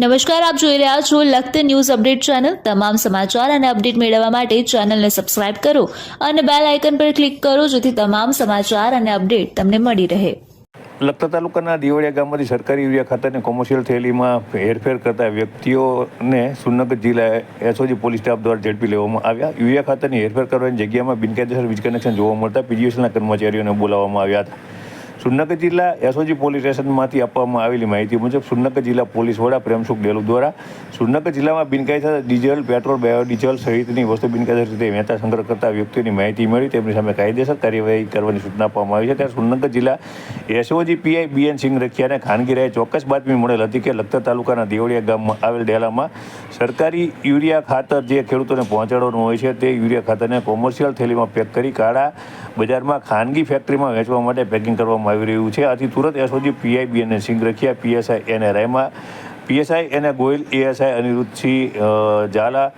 નમસ્કાર, આપ જોઈ રહ્યા છો લખત ન્યૂઝ અપડેટ ચેનલ. તમામ સમાચાર અને અપડેટ મેળવવા માટે ચેનલને સબસ્ક્રાઇબ કરો અને બેલ આઇકન પર ક્લિક કરો જેથી તમામ સમાચાર અને અપડેટ તમને મળી રહે. લખતર તાલુકાના દિવડિયા ગામમાંથી સરકારી યુરિયા ખાતરને કોમર્શિયલ થેલીમાં હેરફેર કરતા વ્યક્તિઓને સુરનગર જિલ્લા એસઓજી પોલીસ સ્ટાફ દ્વારા ઝડપી લેવામાં આવ્યા. યુરિયા ખાતરની હેરફેર કરવાની જગ્યામાં બિનકાયદેસર વીજ કનેક્શન જોવા મળતા પીજીએસના કર્મચારીઓને બોલાવવામાં આવ્યા હતા. સુરનગર જિલ્લા એસઓજી પોલીસ સ્ટેશનમાંથી આપવામાં આવેલી માહિતી મુજબ સુરનગર જિલ્લા પોલીસ વડા પ્રેમસુખ ડેલુ દ્વારા સુરનગર જિલ્લામાં બિનકાયદેસર ડીઝલ, પેટ્રોલ, બાયોડીઝલ સહિતની વસ્તુ બિનકાયદેસર રીતે વહેતા સંગ્રહ કરતા વ્યક્તિઓની માહિતી મળી. તેમની સામે કાયદેસર કાર્યવાહી કરવાની સૂચના આપવામાં આવી છે. ત્યારે સુરનગર જિલ્લા એસઓજી પીઆઈ બીએન સિંહ રખિયાને ખાનગી રહે ચોક્કસ બાતમી મળેલ હતી કે લખતર તાલુકાના દેવળિયા ગામમાં આવેલ ડેલામાં સરકારી યુરિયા ખાતર જે ખેડૂતોને પહોંચાડવાનું હોય છે, તે યુરિયા ખાતરને કોમર્શિયલ થેલીમાં પેક કરી કાળા બજારમાં ખાનગી ફેક્ટરીમાં વેચવા માટે પેકિંગ કરવામાં આવી રહ્યું છે. આથી તુરંત એસઓજી પીઆઈબી અને સિંહ રખિયા, પીએસઆઈ એને રહેમા, પીએસઆઈ એને ગોયલ, એએસઆઈ અનિરુદ્ધસિંહ ઝાલા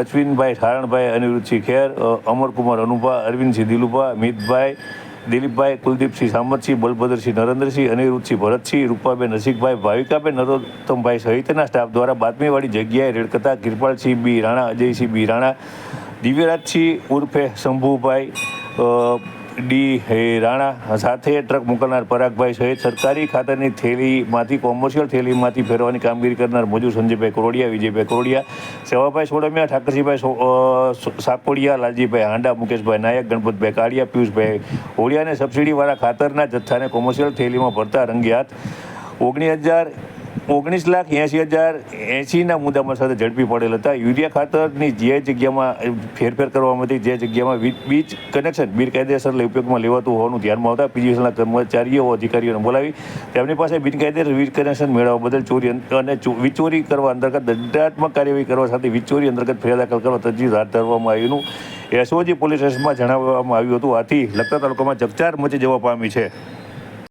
અશ્વિનભાઈ ઠારણભાઈ, અનિરુદ્ધસિંહ ખેર અમરકુમાર અનુભા, અરવિંદસિંહ દિલુભા, મિતભાઈ, દિલીપભાઈ, કુલદીપસિંહ સામતસિંહ, બલભદ્રસિંહ નરેન્દ્રસિંહ, અનિરુદ્ધસિંહ ભરતસિંહ, રૂપાબેન નસીકભાઈ, ભાવિકાબેન નરોત્તમભાઈ સહિતના સ્ટાફ દ્વારા બાતમીવાળી જગ્યાએ રેડકતા કિરપાલસિંહ બી રાણા, અજયસિંહ બી રાણા, દિવ્યરાજસિંહ ઉર્ફે શંભુભાઈ ડી રાણા. સાથે ટ્રક મોકલનાર પરાગભાઈ સહિત સરકારી ખાતરની થેલીમાંથી કોમર્શિયલ થેલીમાંથી ફેરવાની કામગીરી કરનાર મજૂર સંજયભાઈ કોરોડિયા, વિજયભાઈ કોરોડિયા, સેવાભાઈ સોડમિયા ઠાકરસિંહભાઈ સાકોડિયા, લાલજીભાઈ હાંડા, મુકેશભાઈ નાયક, ગણપતભાઈ કાળિયા, પિયુષભાઈ ઓળિયાને સબસિડીવાળા ખાતરના જથ્થાને કોમર્શિયલ થેલીમાં ભરતા રંગે હાથ ઓગણીસ હજાર ઓગણીસ લાખ એંશી હજાર એંશીના મુદ્દામાં સાથે ઝડપી પડેલ હતા. યુરિયા ખાતરની જે જગ્યામાં ફેરફેર કરવામાં હતી જે જગ્યામાં બીજ કનેક્શન બિનકાયદેસર ઉપયોગમાં લેવાતું હોવાનું ધ્યાનમાં આવતા પીજીએસના કર્મચારીઓ, અધિકારીઓને બોલાવી તેમની પાસે બિનકાયદેસર વીજ કનેક્શન મેળવવા બદલ ચોરી અને વિચોરી કરવા અંતર્ગત દંડાત્મક કાર્યવાહી કરવા સાથે વીજચોરી અંતર્ગત ફરિયાદ દાખલ કરવા તજવીજ હાથ ધરવામાં આવ્યું એસઓજી પોલીસ સ્ટેશનમાં જણાવવામાં આવ્યું હતું. આથી લગતા તાલુકામાં ચકચાર મચી જવા પામી છે.